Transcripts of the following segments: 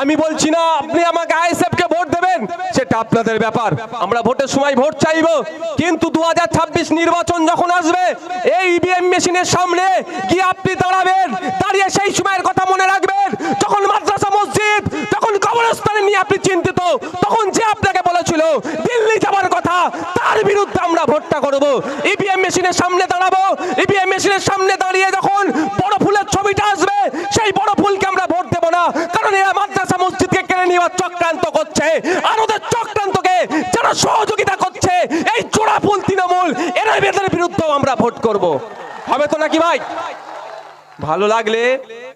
আমি বলছি না, আপনি আমাকে আইএসএফ কে ভোট দেবেন? সেটা আপনাদের ব্যাপার। আমরা ভোটের সময় ভোট চাইব। কিন্তু দুহাজার ছাব্বিশ নির্বাচন যখন আসবে, এই ইভিএম মেশিনের সামনে কি আপনি দাঁড়াবেন, দাঁড়িয়ে সেই সময়ের কথা মনে রাখবেন। যখন মাদ্রাসা মসজিদ, যখন কবরস্থানে নিয়ে আপনি চিন্তিত, তখন যে আপনাকে বলেছিল, দিল্লি যাবার কথা, তার বিরুদ্ধে আমরা ভোটটা করব। ইভিএম মেশিনের সামনে দাঁড়াবো। ইভিএম মেশিনের সামনে দাঁড়িয়ে যখন বড় ফুলের ছবিটা আসবে, সেই বড় ফুলকে আমরা ভোট দেবো না। কারণ এরা নেওয়ার চক্রান্ত করছে আর ওদের চক্রান্তকে যারা সহযোগিতা করছে, এই চোরা ফুল তৃণমূল এরা এদের বিরুদ্ধেও আমরা ভোট করব। হবে তো নাকি ভাই? ভালো লাগলে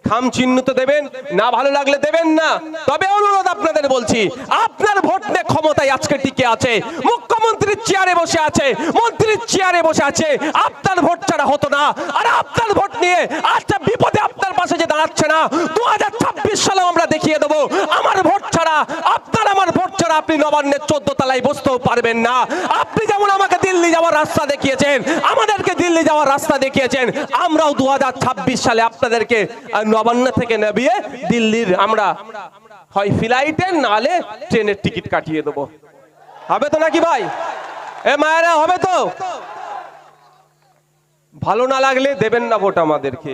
খাম চিহ্ন তো দেবেন, না ভালো লাগলে দেবেন না। তবে অনুরোধ আপনাদের বলছি, আপনার ভোট নিয়ে ক্ষমতায় আজকে টিকে আছে, মুখ্যমন্ত্রীর চেয়ারে বসে আছে, মন্ত্রীর চেয়ারে বসে আছে, আপনার ভোট ছাড়া হতো না। আর আপনার ভোট নিয়ে আজকে বিপদে আপনার পাশে যে দাঁড়াচ্ছে না দু হাজার ছাব্বিশ সালে আমরা দেখিয়ে দেবো, আমার ভোট ছাড়া, আপনার আমার ভোট ছাড়া আপনি নবান্নের চোদ্দ তলায় বসতেও পারবেন না। আপনি যেমন আমাকে দিল্লি যাওয়ার রাস্তা দেখিয়েছেন, আমাদেরকে দিল্লি যাওয়ার রাস্তা দেখিয়েছেন, আমরাও দু হাজার ছাব্বিশ সালে আপনাদেরকে নবান্ন থেকে নামিয়ে দিল্লির আমরা হয় ফ্লাইটে নালে ট্রেনের টিকিট কাটিয়ে দেবো। হবে তো নাকি ভাই? এ মায়েরা, হবে তো? ভালো না লাগলে দেবেন না ভোট আমাদেরকে।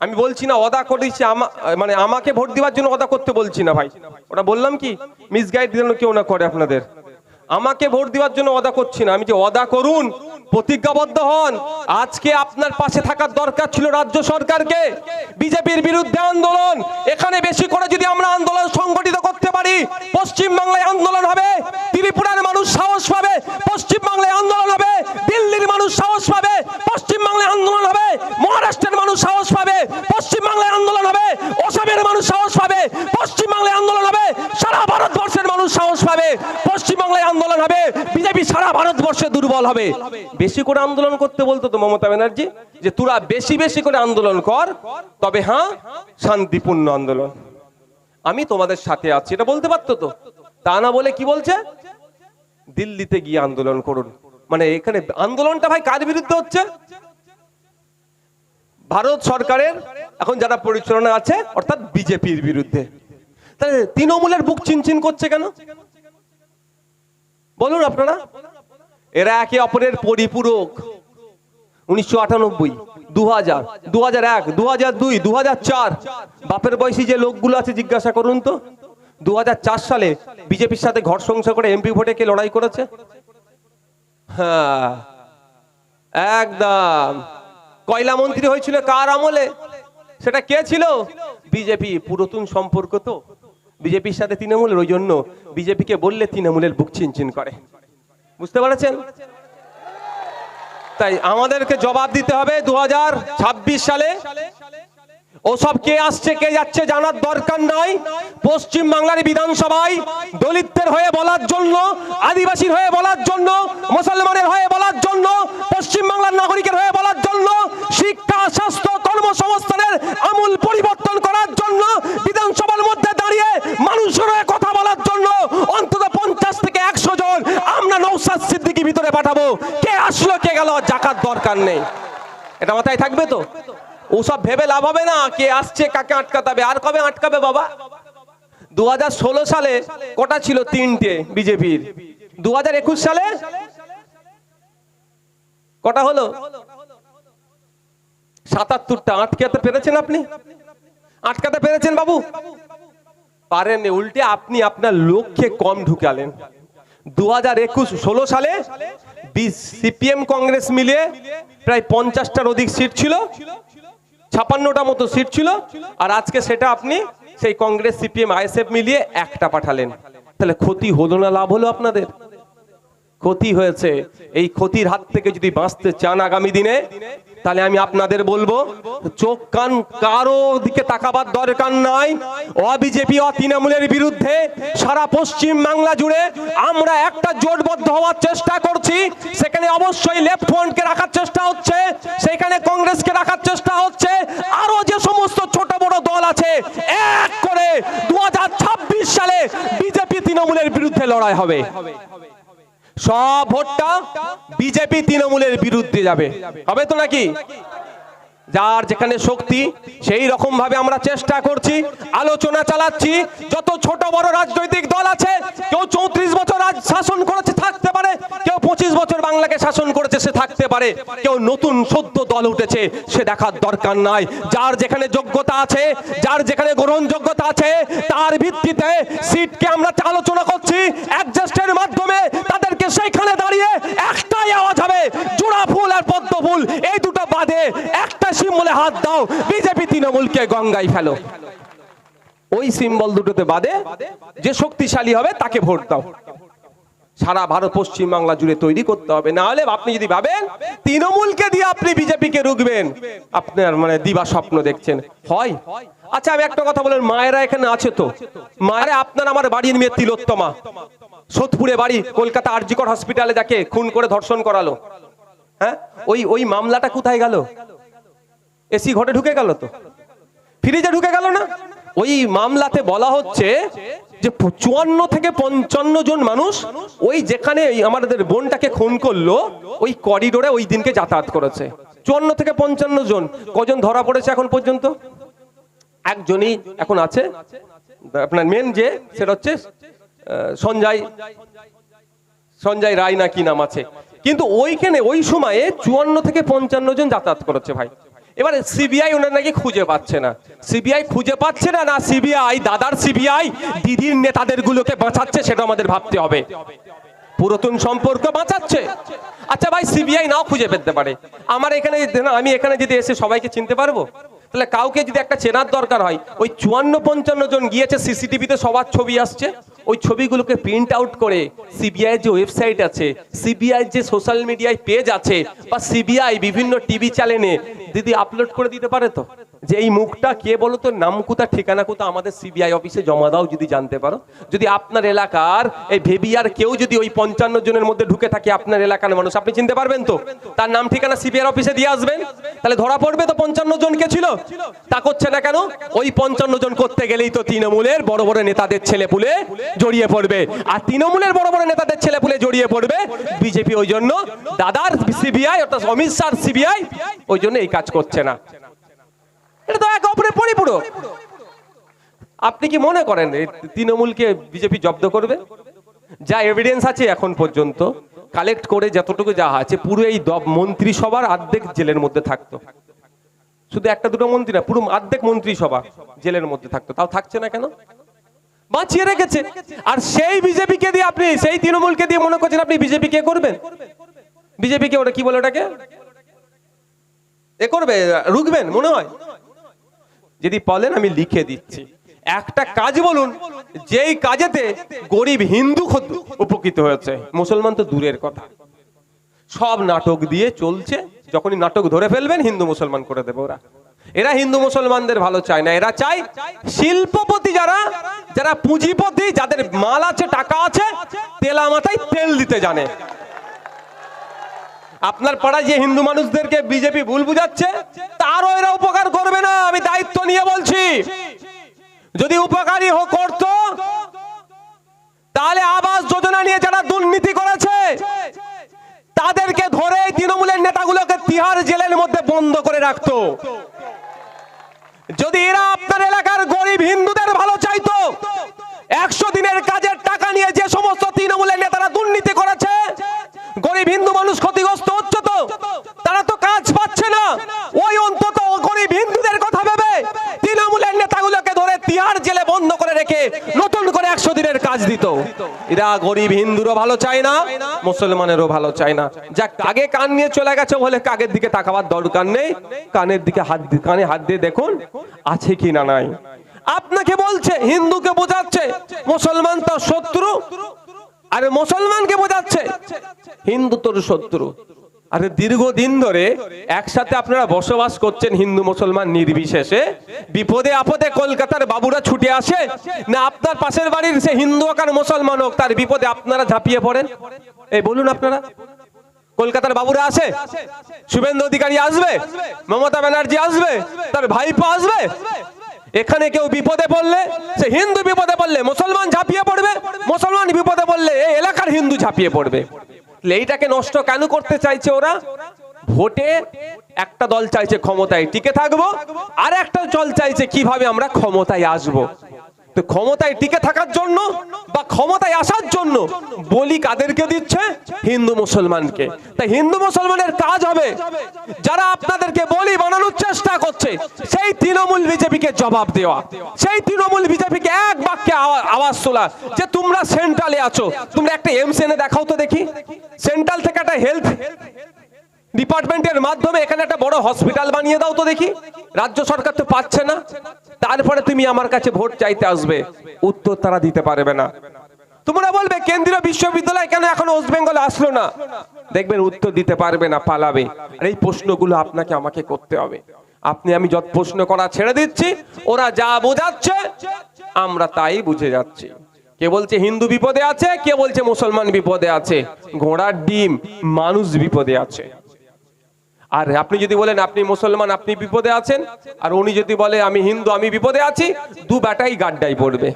আমি বলছি না, অদা করেছি মানে আমাকে ভোট দেওয়ার জন্য অদা করতে বলছি না ভাই। ওটা বললাম কি? মিসগাইড যেন কেউ না করে আপনাদের। আমাকে ভোট দেওয়ার জন্য অদা করছি না। আমি যে অদা করুন, প্রতিজ্ঞাবদ্ধ হন। আজকে আপনার পাশে থাকার দরকার ছিল রাজ্য সরকারকে। বিজেপির বিরুদ্ধে আন্দোলন। এখানে বেশি করে যদি আমরা আন্দোলন সংগঠিত করতে পারি পশ্চিম বাংলায় আন্দোলন হবে, ত্রিপুরার মানুষ সাহস পাবে পশ্চিম বাংলায় আন্দোলন হবে, দিল্লির মানুষ সাহস পাবে পশ্চিম বাংলায় আন্দোলন হবে, মহারাষ্ট্রের মানুষ সাহস পাবে পশ্চিম বাংলায় আন্দোলন হবে, অসমের মানুষ সাহস পাবে পশ্চিম বাংলায় আন্দোলন হবে, সারা ভারতবর্ষের মানুষ সাহস পাবে। হবে, বিজেপি সারা ভারতবর্ষে দুর্বল হবে। বেশি করে আন্দোলন করতে বলতো তো মমতা ব্যানার্জি, যে তোরা বেশি বেশি করে আন্দোলন কর, তবে হ্যাঁ শান্তিপূর্ণ আন্দোলন। আমি তোমাদের সাথে আছি, এটা বলতে পারতো তো? তা না বলে কি বলছে? দিল্লিতে গিয়ে আন্দোলন করুন। মানে এখানে আন্দোলনটা ভাই কার বিরুদ্ধে হচ্ছে? ভারত সরকারের, এখন যারা পরিচালনা আছে, অর্থাৎ বিজেপির বিরুদ্ধে। তাহলে তৃণমূলের বুক চিনচিন করছে কেন? বলুন আপনারা। এরা একে অপরের পরিপূরক। উনিশশো আটানব্বই দু হাজার দু হাজার এক দু হাজার দুই দু হাজার চার। বাপের বয়সী যে লোকগুলো আছে, জিজ্ঞাসা করুন তো। দু হাজার চার সালে বিজেপির সাথে ঘর সংসার করে এমপি ভোটে কে লড়াই করেছে? হ্যাঁ একদম। কয়লা মন্ত্রী হয়েছিল কার আমলে? সেটা কে ছিল? বিজেপি। পুরাতন সম্পর্ক তো। বিজেপির সাথে তৃণমূলের, ওই জন্য বিজেপিকে বললে তৃণমূলের বুক চিনচিন করে। বুঝতে পারছেন? তাই আমাদেরকে জবাব দিতে হবে দু সালে। ওসব কে আসছে, কে যাচ্ছে জানার দরকার নাই। পশ্চিম বাংলার বিধানসভায় দলিতদের হয়ে বলার জন্য, আদিবাসীর হয়ে বলার জন্য, মুসলমানের হয়ে বলার জন্য পশ্চিম বাংলার নাগরিকের হয়ে বলার জন্য শিক্ষা, স্বাস্থ্য, কর্মসংস্থানের আমূল পরিবর্তন করার জন্য বিধানসভার মধ্যে দাঁড়িয়ে মানুষের কথা বলার জন্য অন্তত পঞ্চাশ থেকে একশো জন আমরা নৌসাদ সিদ্দিকি ভিতরে পাঠাবো। কে আসলো, কে গেল জাকার দরকার নেই। এটা মাথায় থাকবে তো? ওসব ভেবে লাভ হবে না, কে আসছে, কাকে আটকাতে আর কবে আটকাবে বাবা? দু হাজার ষোলো সালে কটা ছিল তিনটে বিজেপির? দু হাজার একুশ সালে? কটা হলো? সাতাত্তরটা। আটকাতে পেরেছেন আপনি? আটকাতে পেরেছেন বাবু? পারেননি উল্টে আপনি আপনার লক্ষ্যে কম ঢুকালেন। দু হাজার একুশ ষোলো সালে সিপিএম কংগ্রেস মিলিয়ে প্রায় পঞ্চাশটার অধিক সিট ছিল, ছাপান্নটা মতো সিট ছিল, আর আজকে সেটা আপনি সেই কংগ্রেস, সিপিএম, আইএসএফ মিলিয়ে একটা পাঠালেন। তাহলে ক্ষতি হলো না, লাভ হলো আপনাদের? ক্ষতি হয়েছে, এই ক্ষতির হাত থেকে যদি বাঁচতে চান আগামী দিনে, তাহলে আমি আপনাদের বলব, চোখ কান কারও দিকে তাকাবার দরকার নাই। অ বিজেপি অ তৃণমূলের বিরুদ্ধে সারা পশ্চিম বাংলা জুড়ে আমরা একটা জোটবদ্ধ হওয়ার চেষ্টা করছি। সেখানে অবশ্যই লেফট ফ্রন্টকে রাখার চেষ্টা হচ্ছে, সেখানে কংগ্রেসকে রাখার চেষ্টা হচ্ছে। আরও যে সমস্ত ছোট বড় দল আছে, এক করে দু হাজার ছাব্বিশ সালে বিজেপি তৃণমূলের বিরুদ্ধে লড়াই হবে। সব ভোটটা বিজেপি তৃণমূলের বিরুদ্ধে যাবে। হবে তো নাকি? যার যেখানে শক্তি, সেই রকম ভাবে আমরা চেষ্টা করছি, আলোচনা চালাচ্ছি। যত ছোট বড় রাজনৈতিক দল আছে, কেউ চৌত্রিশ বছর রাজ শাসন করেছে, থাকতে পারে। কেউ পঁচিশ বছর বাংলাকে শাসন করেছে, সে থাকতে পারে। কেউ নতুন সদ্য দল উঠেছে, সে দেখার দরকার নাই। যার যেখানে যোগ্যতা আছে, যার যেখানে গ্রহণযোগ্যতা আছে, তার ভিত্তিতে সিটকে আমরা আলোচনা করছি অ্যাডজাস্টের মাধ্যমে সেইখানে দাঁড়িয়ে একটাই আওয়াজ হবে জোড়া ফুল আর পদ্ম ফুল। এই দুটো বাদে একটা সিম্বলে হাত দাও, বিজেপি তৃণমূলকে গঙ্গায় ফেলো। ওই সিম্বল দুটোতে বাদে যে শক্তিশালী হবে তাকে ভোট দাও। সারা ভারত পশ্চিম বাংলা জুড়ে তৈরি করতে হবে। না হলে আপনি যদি ভাবেন তৃণমূলকে দিয়ে আপনি বিজেপিকে রুখবেন, আপনার মানে দিবা স্বপ্ন দেখছেন। হয়? আচ্ছা আমি একটা কথা বলেন, মায়েরা এখানে আছে তো? মায়েরা আপনার আমার বাড়ির মেয়ে তিলোত্তমা। সোদপুরে বাড়ি, কলকাতা আরজিকর হসপিটালে যাকে খুন করে ধর্ষণ করালো। হ্যাঁ? ওই ওই মামলাটা কোথায় গেল? এসি ঘটে ঢুকে গেল তো? ফ্রিজে ঢুকে গেল না? ওই মামলাতে বলা হচ্ছে যে চুয়ান্ন থেকে পঞ্চান্ন জন মানুষ ওই যেখানে আমাদের বোনটাকে খুন করল, ওই করিডোরে ওই দিনকে যাতায়াত করেছে। চুয়ান্ন থেকে পঞ্চান্ন জন। কজন ধরা পড়েছে এখন পর্যন্ত? একজনই এখন আছে। আপনার মেন যে, সেটা হচ্ছে সঞ্জয় সঞ্জয় রায় না কি নাম আছে। কিন্তু ওইখানে ওই সময়ে চুয়ান্ন থেকে পঞ্চান্ন জন যাতায়াত করেছে ভাই। এবারে সিবিআই ওনার নাকি খুঁজে পাচ্ছে না। সিবিআই খুঁজে পাচ্ছে না না সিবিআই দাদার সিবিআই দিদির নেতাদের গুলোকে বাঁচাচ্ছে সেটা আমাদের ভাবতে হবে। পুরাতন সম্পর্ক বাঁচাচ্ছে। আচ্ছা ভাই সিবিআই নাও খুঁজে পেতে পারে। আমার এখানে আমি এখানে যদি এসে সবাইকে চিনতে পারব? তাহলে কাউকে যদি একটা চেনার দরকার হয়, ওই চুয়ান্ন পঞ্চান্ন জন গিয়েছে, সিসিটিভিতে সবার ছবি আসছে, ওই ছবিগুলোকে প্রিন্ট আউট করে সিবিআই যে ওয়েবসাইট আছে সিবিআই যে সোশ্যাল মিডিয়ায় পেজ আছে, বা সিবিআই বিভিন্ন টিভি চ্যানেলে দিদি আপলোড করে দিতে পারে তো? যে এই মুখটা কে বলো তো? নাম কোথা ঠিকানা কোথা আমাদের সিবিআই অফিসে জমা দাও যদি জানতে পারো। যদি আপনার এলাকার এই ভেবিয়ার কেউ যদি ওই পঞ্চান্ন জনের মধ্যে ঢুকে থাকে আপনার এলাকার মানুষ, আপনি চিনতে পারবেন তো? তার নাম, ঠিকানা সিবিআই অফিসে দিয়ে আসবেন। তাহলে ধরা পড়বে তো পঞ্চান্ন জন কে ছিল? তা করছে না কেন? ওই পঞ্চান্ন জন করতে গেলেই তো তৃণমূলের বড় বড় নেতাদের ছেলে পুলে জড়িয়ে পড়বে। আর তৃণমূলের বড় বড় নেতাদের ছেলে পুলে জড়িয়ে পড়বে বিজেপি, ওই জন্য দাদার সিবিআই অর্থাৎ অমিত শাহ সিবিআই, ওই জন্য এই কাজ করছে না। এটা তো এক অপরের পরিপূরক। আপনি কি মনে করেন তৃণমূলকে বিজেপি জব্দ করবে? যা এভিডেন্স আছে এখন পর্যন্ত কালেক্ট করে যতটুকু যা আছে, পুরো এই মন্ত্রিসভার অর্ধেক জেলের মধ্যে থাকতো। শুধু একটা দুটো মন্ত্রী না, পুরো অর্ধেক মন্ত্রিসভা জেলের মধ্যে থাকতো। তাও থাকছে না কেন? বাঁচিয়ে রেখেছে। আর সেই বিজেপিকে দিয়ে আপনি, সেই তৃণমূলকে দিয়ে মনে করছেন আপনি বিজেপি কে করবেন? বিজেপি কে ওটা কি বলে ওটাকে? এ করবে, রুখবেন, মনে হয়। যদি বলেন, আমি লিখে দিচ্ছি। একটা কাজ বলুন, যেই কাজেতে গরিব হিন্দু উপকৃত হয়েছে। মুসলমান তো দূরের কথা। সব নাটক দিয়ে চলছে, যখনই নাটক ধরে ফেলবেন, হিন্দু মুসলমান করে দেবে ওরা। এরা হিন্দু মুসলমানদের ভালো চায় না, এরা চায় শিল্পপতি যারা যারা পুঁজিপতি, যাদের মাল আছে, টাকা আছে তেলা মাথায় তেল দিতে জানে। আপনার পাড়ায় যে হিন্দু মানুষদেরকে বিজেপি ভুল বুঝাচ্ছে, তারও এরা উপকার করবে না, আমি দায়িত্ব নিয়ে বলছি। যদি উপকারী হোক করতো, তাহলে আবাস যোজনা নিয়ে যারা দুর্নীতি করেছে, তাদেরকে ধরে তৃণমূলের নেতাগুলোকে তিহার জেলের মধ্যে বন্ধ করে রাখতো। যদি এরা আপনার এলাকার গরিব হিন্দুদের ভালো চাইতো, একশো দিনের কাজের টাকা নিয়ে যে সমস্ত তৃণমূলের নেতারা দুর্নীতি করেছে গরিব হিন্দু মানুষ ক্ষতিগ্রস্ত হচ্ছে তো। তারা তো কাজ পাচ্ছে না। ওই অন্তত গরিব হিন্দুদের কথা ভেবে তৃণমূলের নেতাগুলোকে ধরে তিহার জেলে বন্ধ করে রেখে নতুন করে একশো দিনের কাজ দিত। এরা গরিব হিন্দুরও ভালো চায় না, মুসলমানেরও ভালো চায় না। যা কাগে কান নিয়ে চলে গেছে বলে কাগের দিকে তাকাবার দরকার নেই। কানের দিকে হাত কানে হাত দিয়ে দেখুন আছে কি না নাই। আপনাকে বলছে, হিন্দুকে বোঝাচ্ছে, মুসলমান তো শত্রু। আরে মুসলমানকে বোঝাচ্ছে। হিন্দু তোর শত্রু। আরে দীর্ঘদিন ধরে একসাথে আপনারা বসবাস করছেন হিন্দু মুসলমান নির্বিশেষে। বিপদে আপদে কলকাতার বাবুরা ছুটে আসে। না আপনার পাশের বাড়ির সে হিন্দু হোক আর মুসলমান হোক, তার বিপদে আপনারা ঝাঁপিয়ে পড়েন। এই বলুন আপনারা। কলকাতার বাবুরা আসে। শুভেন্দু অধিকারী আসবে। মমতা ব্যানার্জি আসবে। তার ভাইপো আসবে। এখানে কেউ বিপদে পড়লে, সে হিন্দু বিপদে পড়লে মুসলমান ঝাঁপিয়ে পড়বে, মুসলমান বিপদে পড়লে এই এলাকার হিন্দু ঝাঁপিয়ে পড়বে। এইটাকে নষ্ট কেন করতে চাইছে ওরা? ভোটে একটা দল চাইছে ক্ষমতায় টিকে থাকব, আর একটা দল চাইছে কীভাবে আমরা ক্ষমতায় আসব। তো ক্ষমতায় টিকে থাকার জন্য বা ক্ষমতায় আসার জন্য বলি কাদেরকে দিচ্ছে? হিন্দু মুসলমানকে। তাই হিন্দু মুসলমানের কাজ হবে যারা আপনাদেরকে বলি বানানোর চেষ্টা করছে, সেই তৃণমূল বিজেপিকে জবাব দেওয়া। সেই তৃণমূল বিজেপিকে এক বাক্যে আওয়া- আওয়াজ তোলা যে তোমরা সেন্ট্রালে আছো। তোমরা একটা এমস এনে দেখাও তো দেখি। সেন্ট্রাল থেকে একটা হেলথ ডিপার্টমেন্টের মাধ্যমে এখানে একটা বড় হসপিটাল বানিয়ে দাও তো দেখি। রাজ্য সরকার তো পাচ্ছে না। তারপরে তুমি আমার কাছে ভোট চাইতে আসবে। উত্তর তারা দিতে পারবে না। তোমরা বলবে, কেন্দ্রীয় বিশ্ববিদ্যালয় কেন এখন ওয়েস্ট বেঙ্গলে আসলো না? দেখবেন উত্তর দিতে পারবে না, পালাবে। আর এই প্রশ্নগুলো আপনাকে আমাকে করতে হবে। আপনি, আমি যত প্রশ্ন করা ছেড়ে দিচ্ছি, ওরা যা বোঝাচ্ছে, আমরা তাই বুঝে যাচ্ছি। কে বলছে হিন্দু বিপদে আছে, কে বলছে মুসলমান বিপদে আছে? ঘোড়ার ডিম, মানুষ বিপদে আছে। আর আপনি যদি বলেন, আপনি মুসলমান, আপনি বিপদে আছেন। আর উনি যদি বলে, আমি হিন্দু, আমি বিপদে আছি, দু বেটাই গাড্ডায় পড়বে।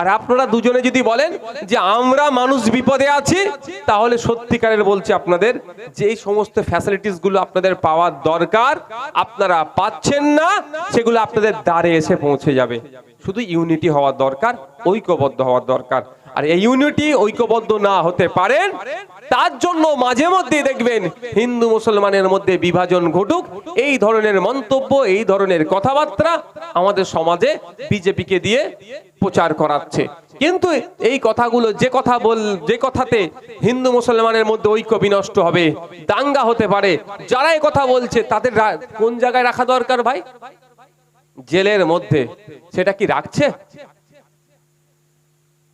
আর আপনারা দুজনে যদি বলেন যে, আমরা মানুষ বিপদে আছি, তাহলে সত্যিকারের বলছি আপনাদের যে সমস্ত ফ্যাসিলিটিসগুলো আপনাদের পাওয়ার দরকার, আপনারা পাচ্ছেন না, সেগুলো আপনাদের দ্বারে এসে পৌঁছে যাবে। শুধু ইউনিটি হওয়ার দরকার, ঐক্যবদ্ধ হওয়ার দরকার। আর এই ইউনিটি ঐক্যবদ্ধ না হতে পারেন, তার জন্য মাঝে মধ্যে দেখবেন হিন্দু মুসলমানের মধ্যে বিভাজন ঘটুক। এই ধরনের মন্তব্য, এই ধরনের কথাবার্তা আমাদের সমাজে বিজেপিকে দিয়ে প্রচার করাচ্ছে। কিন্তু এই কথাগুলো যে কথা বল, যে কথাতে হিন্দু মুসলমানের মধ্যে ঐক্য বিনষ্ট হবে, দাঙ্গা হতে পারে, যারা এই কথা বলছে তাদের কোন জায়গায় রাখা দরকার ভাই? জেলের মধ্যে। সেটা কি রাখছে?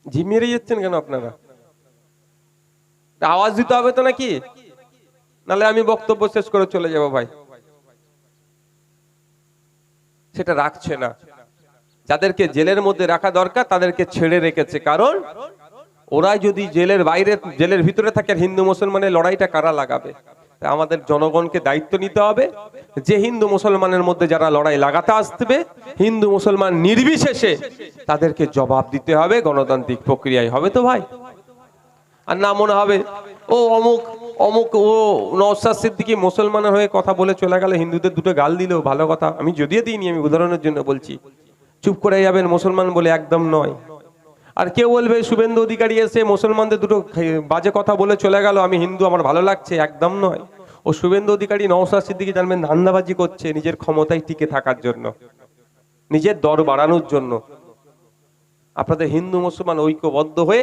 জি মেরে যাচ্ছেন কেন আপনারা? আওয়াজ দিতে হবে তো নাকি? নালে আমি বক্তব্য শেষ করে চলে যাব ভাই। সেটা রাখছে না। যাদেরকে জেলের মধ্যে রাখা দরকার, তাদেরকে ছেড়ে রেখেছে। কারণ ওরাই যদি জেলের বাইরে, জেলের ভিতরে থাকে হিন্দু মুসলমানের লড়াইটা কারা লাগাবে? আমাদের জনগণকে দায়িত্ব নিতে হবে যে হিন্দু মুসলমানের মধ্যে যারা লড়াই লাগাতে আসবে, হিন্দু মুসলমান নির্বিশেষে তাদেরকে জবাব দিতে হবে, গণতান্ত্রিক প্রক্রিয়ায় হবে তো ভাই। আর না মনে হবে, ও অমুক অমুক, ও নওসাদ সিদ্দিকি মুসলমানের হয়ে কথা বলে চলে গেল, হিন্দুদের দুটো গাল দিলেও ভালো কথা। আমি যদিও দিইনি, আমি উদাহরণের জন্য বলছি। চুপ করে যাবেন মুসলমান বলে একদম নয়। আর কেউ বলবে, শুভেন্দু অধিকারী এসে মুসলমানদের দুটো বাজে কথা বলে চলে গেল, আমি হিন্দু, আমার ভালো লাগছে। একদম নয়। ও শুভেন্দু অধিকারী নওসাদ সিদ্দিকি জানবেন, ধান্দাবাজি করছে নিজের ক্ষমতায় টিকে থাকার জন্য, নিজের দর বাড়ানোর জন্য। আপনাদের হিন্দু, মুসলমান ঐক্যবদ্ধ হয়ে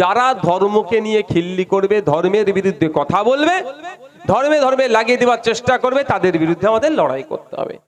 যারা ধর্মকে নিয়ে খিল্লি করবে, ধর্মের বিরুদ্ধে কথা বলবে, ধর্মে ধর্মে লাগিয়ে দেওয়ার চেষ্টা করবে, তাদের বিরুদ্ধে আমাদের লড়াই করতে হবে।